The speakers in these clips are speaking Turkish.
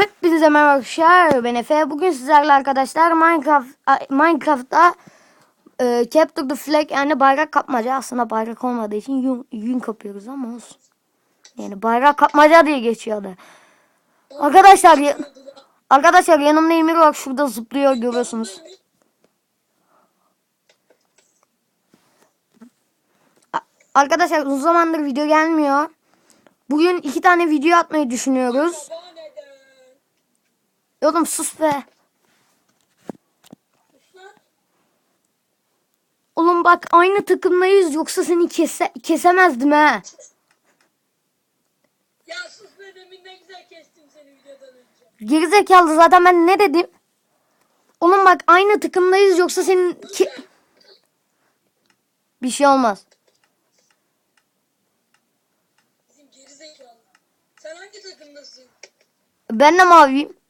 Hepinize merhaba arkadaşlar. Ben Efe. Bugün sizlerle arkadaşlar Minecraft Minecraft'ta e, Capture the Flag yani bayrak kapmaca. Aslında bayrak olmadığı için yün, yün kapıyoruz ama olsun. Yani bayrak kapmaca diye geçiyordu. Arkadaşlar arkadaşlar yanımda Emir var şurada zıplıyor görüyorsunuz. Arkadaşlar uzun zamandır video gelmiyor. Bugün iki tane video atmayı düşünüyoruz. Oğlum sus be. Oğlum bak aynı takımdayız yoksa seni kese kesemezdim ha. Ya sus be demin ne güzel kestim seni videodan önce. Gerizekalı zaten ben ne dedim? Oğlum bak aynı takımdayız yoksa senin ki... Bir şey olmaz. Bizim geri zekalı. Sen hangi takımdasın? Ben de maviyim.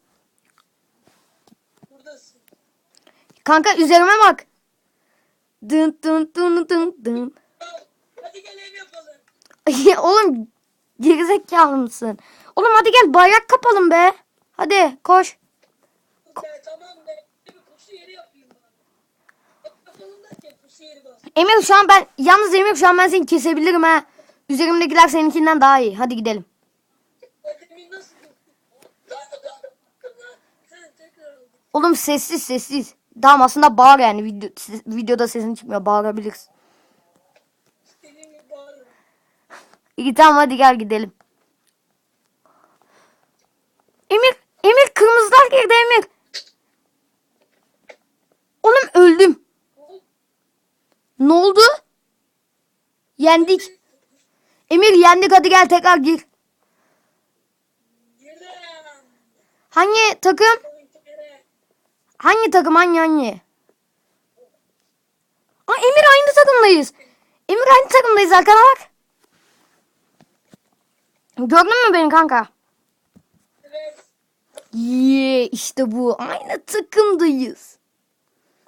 Kanka üzerime bak. Dın dın dın dın dın. Hadi gel ev yapalım. Oğlum gerizekalı mısın? Oğlum hadi gel bayrak kapalım be. Hadi koş. Tamam be. Pusu yeri yapayım bas. Emir şu an ben yalnız Emir şu an ben seni kesebilirim ha. Üzerimdekiler seninkinden daha iyi. Hadi gidelim. Oğlum sessiz sessiz. Tamam aslında bağır yani video, videoda sesin çıkmıyor bağırabilirsin. İyi tamam hadi gel gidelim. Emir, Emir kırmızılar girdi Emir. Oğlum öldüm. Ne oldu? Yendik. Emir yendik hadi gel tekrar gir. Hangi takım? Hangi takım hangi hangi? Aa Emir aynı takımdayız. Emir aynı takımdayız arkana bak. Gördün mü beni kanka? Evet. Yeah, işte bu. Aynı takımdayız.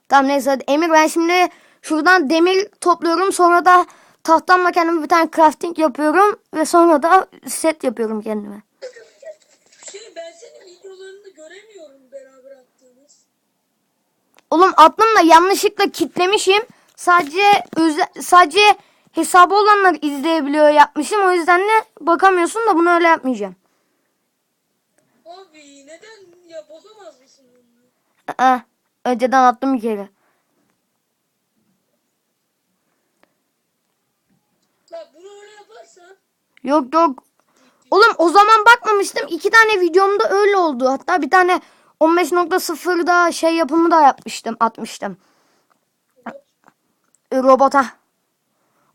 Tamam neyse hadi Emir ben şimdi şuradan demir topluyorum. Sonra da tahtamla kendime bir tane crafting yapıyorum. Ve sonra da set yapıyorum kendime. Şey ben senin videolarını göremiyorum beraber attığınız. Oğlum aklımla yanlışlıkla kitlemişim. Sadece öze, sadece hesabı olanlar izleyebiliyor yapmışım. O yüzden de bakamıyorsun da bunu öyle yapmayacağım. Abi neden ya bozamaz mısın bunu? Aa, önceden attım bir kere. La bunu öyle yaparsan Yok yok. Oğlum o zaman bakmamıştım. İki tane videomda öyle oldu. Hatta bir tane 15.0'da şey yapımı da yapmıştım. Atmıştım. E, Robota.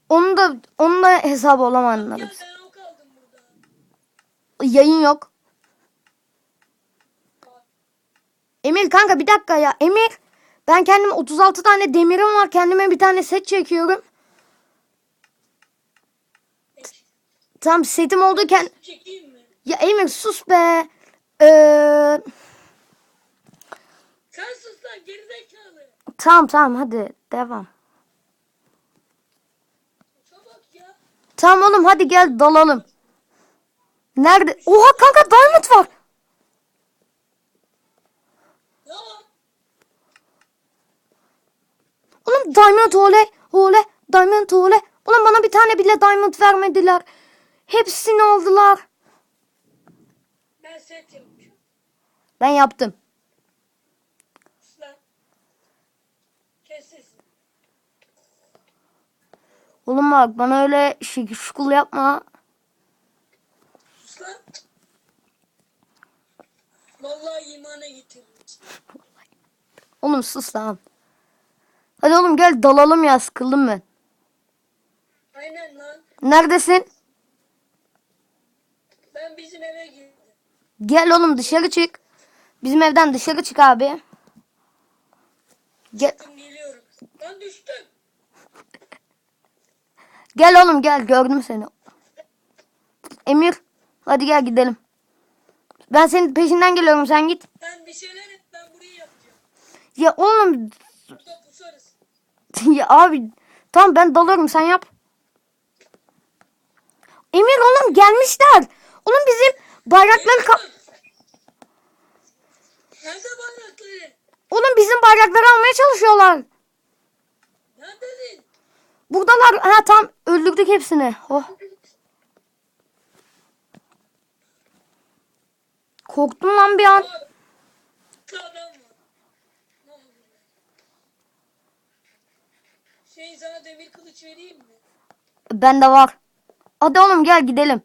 Onu da onu da hesabı olamadınız. ya ben o kaldım burada. Yayın yok. Emir kanka bir dakika ya. Emir ben kendime 36 tane demirim var. Kendime bir tane set çekiyorum. Tam setim Çekeyim mi? ya Emir sus be. Ee, sus lan gerizekalı. tamam tamam hadi devam. Çabuk ya. Tamam oğlum hadi gel dalalım. Nerede? Oha kanka diamond var. Oğlum diamond oley oley diamond oley. Oğlum bana bir tane bile diamond vermediler. Hepsini aldılar. ben set yapacağım. Ben yaptım. Sus lan. Kes sesini. Oğlum bak bana öyle şık şukul yapma. Sus lan. Vallahi imana getirdim. Oğlum sus lan. Hadi oğlum gel dalalım ya sıkıldım ben. Aynen lan. Neredesin? Ben bizim eve girdim. Gel oğlum dışarı çık. Bizim evden dışarı çık abi. Gel, geliyorum. Lan düştüm. Gel oğlum gel gördüm seni. Emir hadi gel gidelim. Ben senin peşinden geliyorum sen git. Sen bir şeyler et ben burayı yapacağım. Ya oğlum Burada pusarız. ya abi tamam ben dalıyorum sen yap. Emir oğlum gelmişler. Oğlum bizim bayrakları ka- Nerede bayrakları? Oğlum bizim bayrakları almaya çalışıyorlar. Buradalar. Ha tam öldürdük hepsini. Oh. Korktum lan bir an. Şey sana demir kılıç vereyim mi? Bende var. Hadi oğlum gel gidelim.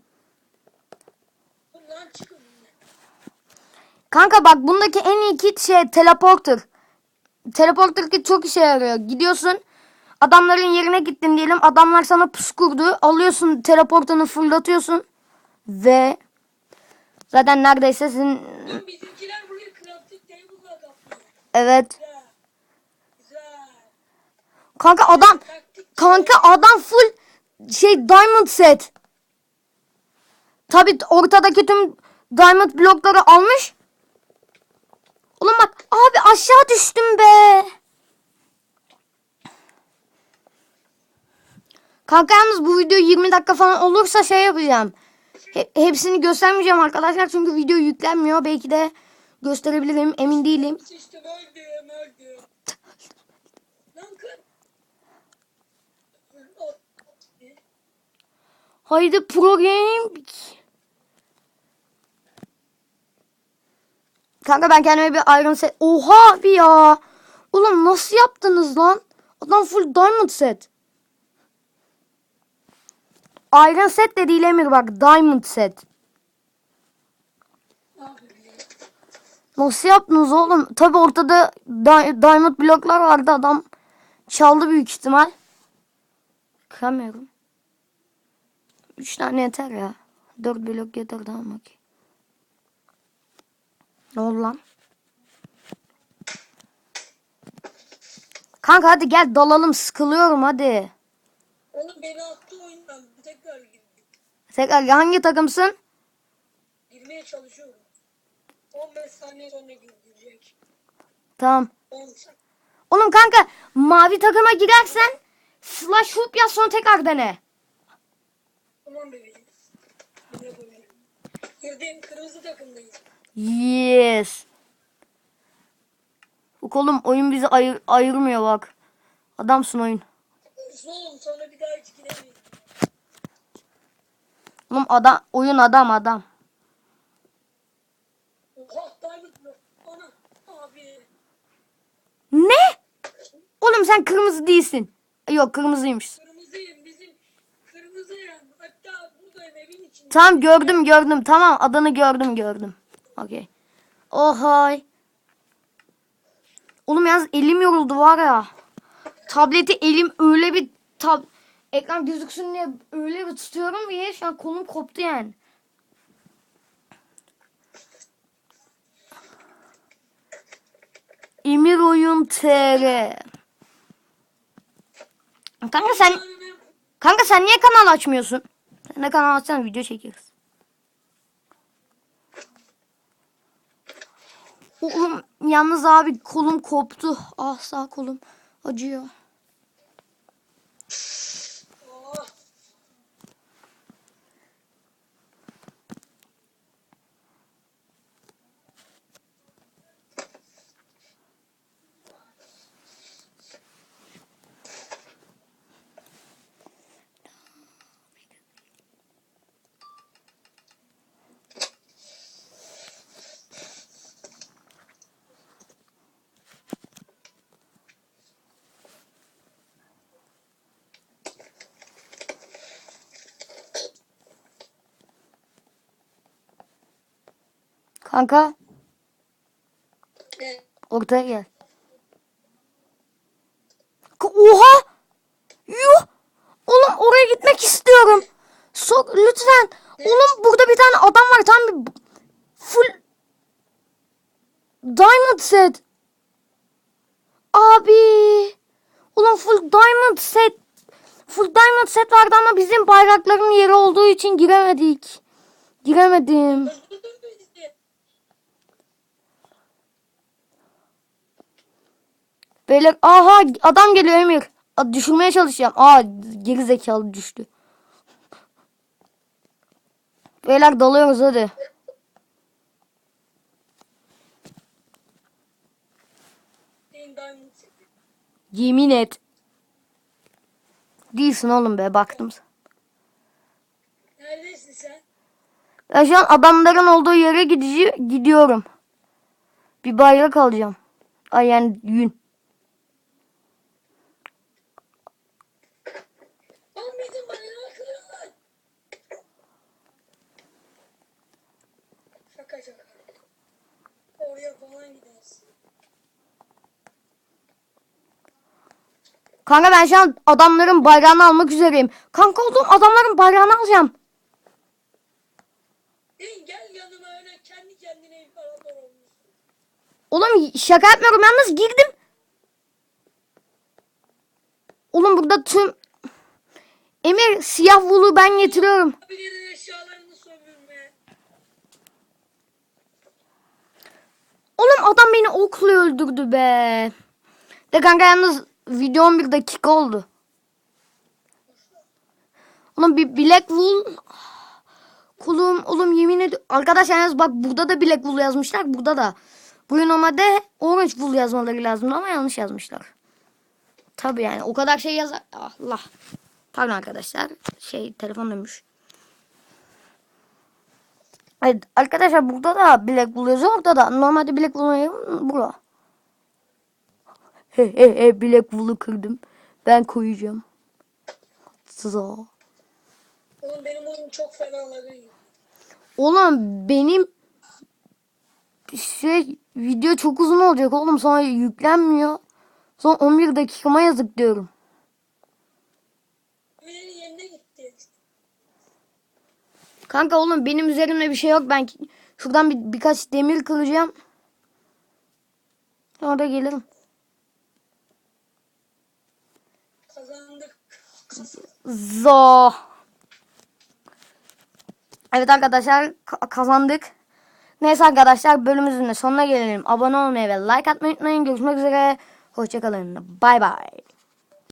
Kanka bak bundaki en iyi kit şey teleporter. Teleporter kit çok işe yarıyor. Gidiyorsun adamların yerine gittin diyelim. Adamlar sana pus kurdu. Alıyorsun teleportunu fırlatıyorsun. Ve zaten neredeyse sizin bizimkiler buraya crafting table'la evet. Kanka adam Taktik. kanka adam full şey diamond set. Tabi ortadaki tüm diamond blokları almış. Oğlum bak abi aşağı düştüm be. Kanka yalnız bu video 20 dakika falan olursa şey yapacağım. He- hepsini göstermeyeceğim arkadaşlar çünkü video yüklenmiyor. Belki de gösterebilirim emin değilim. Sıçtım öldüm öldüm. Haydi pro game. Kanka ben kendime bir iron set. Oha abi ya. Ulan nasıl yaptınız lan? Adam full diamond set. Iron set de değil Emir bak. Diamond set. Nasıl yaptınız oğlum? Tabi ortada di- diamond bloklar vardı adam. Çaldı büyük ihtimal. Kıramıyorum. Üç tane yeter ya. Dört blok yeter tamam okey. Ne oldu lan? Kanka hadi gel dalalım sıkılıyorum hadi. Oğlum beni attı oyundan. Tekrar girdim. Tekrar hangi takımsın? Girmeye çalışıyorum. 15 saniye sonra girecek. Tamam. 10 Oğlum kanka mavi takıma girersen slash hoop yaz sonra tekrar dene. Tamam bebeğim. Girdiğim kırmızı takımdayım. Yes. Bak oğlum oyun bizi ayır, ayırmıyor bak. Adamsın oyun. Oğlum sonra bir daha hiç giremeyiz. Oğlum adam oyun adam adam. Ne? Oğlum sen kırmızı değilsin. Yok kırmızıymış. Kırmızıyım bizim. Kırmızıyım. Hatta buradayım evin içinde. Tamam gördüm gördüm. Tamam adını gördüm gördüm. Okey. Oh hay. Oğlum yalnız elim yoruldu var ya. Tableti elim öyle bir tab ekran gözüksün diye öyle bir tutuyorum ki şu an kolum koptu yani. Emir Oyun TR. Kanka sen kanka sen niye kanal açmıyorsun? Sen de kanal açsan video çekeriz. Oğlum yalnız abi kolum koptu. Ah sağ kolum acıyor. Kanka Evet. ortaya gel. Oha! Yuh! Oğlum oraya gitmek istiyorum. Sok lütfen. Oğlum burada bir tane adam var tam bir full diamond set. Abi. Ulan full diamond set. Full diamond set vardı ama bizim bayrakların yeri olduğu için giremedik. Giremedim. Öldürdün mü bizi? Beyler aha adam geliyor Emir. Düşürmeye çalışacağım. Aa geri zekalı düştü. Beyler dalıyoruz hadi. Yemin et. Değilsin oğlum be baktım. Neredesin sen? Ben şu an adamların olduğu yere gidici, gidiyorum. Bir bayrak alacağım. Ay yani yün. Lan bizim bayrağı kırıyorlar. Oraya falan. Kanka ben şu an adamların bayrağını almak üzereyim. Kanka oğlum adamların bayrağını alacağım. Değil gel yanıma öyle kendi kendine imparator olmuşsun. Oğlum şaka yapmıyorum yalnız girdim. Oğlum burada tüm... Emir siyah vulu ben getiriyorum. Birinin Oğlum adam beni okla öldürdü be. De kanka yalnız videom bir dakika oldu. Oğlum bir Black Wool. Kulum oğlum yemin ediyorum. Arkadaşlar yalnız bak burada da Black Wool yazmışlar. Burada da. Buraya normalde Orange Wool yazmaları lazım ama yanlış yazmışlar. Tabi yani o kadar şey yazar. Allah. Pardon arkadaşlar. Şey telefon dönmüş. Evet, arkadaşlar burada da Black Wool yazıyor. Orada da. Normalde Black yazıyor. Bura. He he he Black Wool'u kırdım. Ben koyacağım. Sıza. Oğlum benim oyun çok fena lagıyor. Oğlum benim şey video çok uzun olacak oğlum sonra yüklenmiyor. Son 11 dakikama yazık diyorum. Kanka oğlum benim üzerimde bir şey yok. Ben şuradan bir, birkaç demir kıracağım. Sonra da gelirim. Kazandık. Zo. Evet arkadaşlar ka- kazandık. Neyse arkadaşlar bölümümüzün de sonuna gelelim. Abone olmayı ve like atmayı unutmayın. Görüşmek üzere. Hoşçakalın. Bay bay.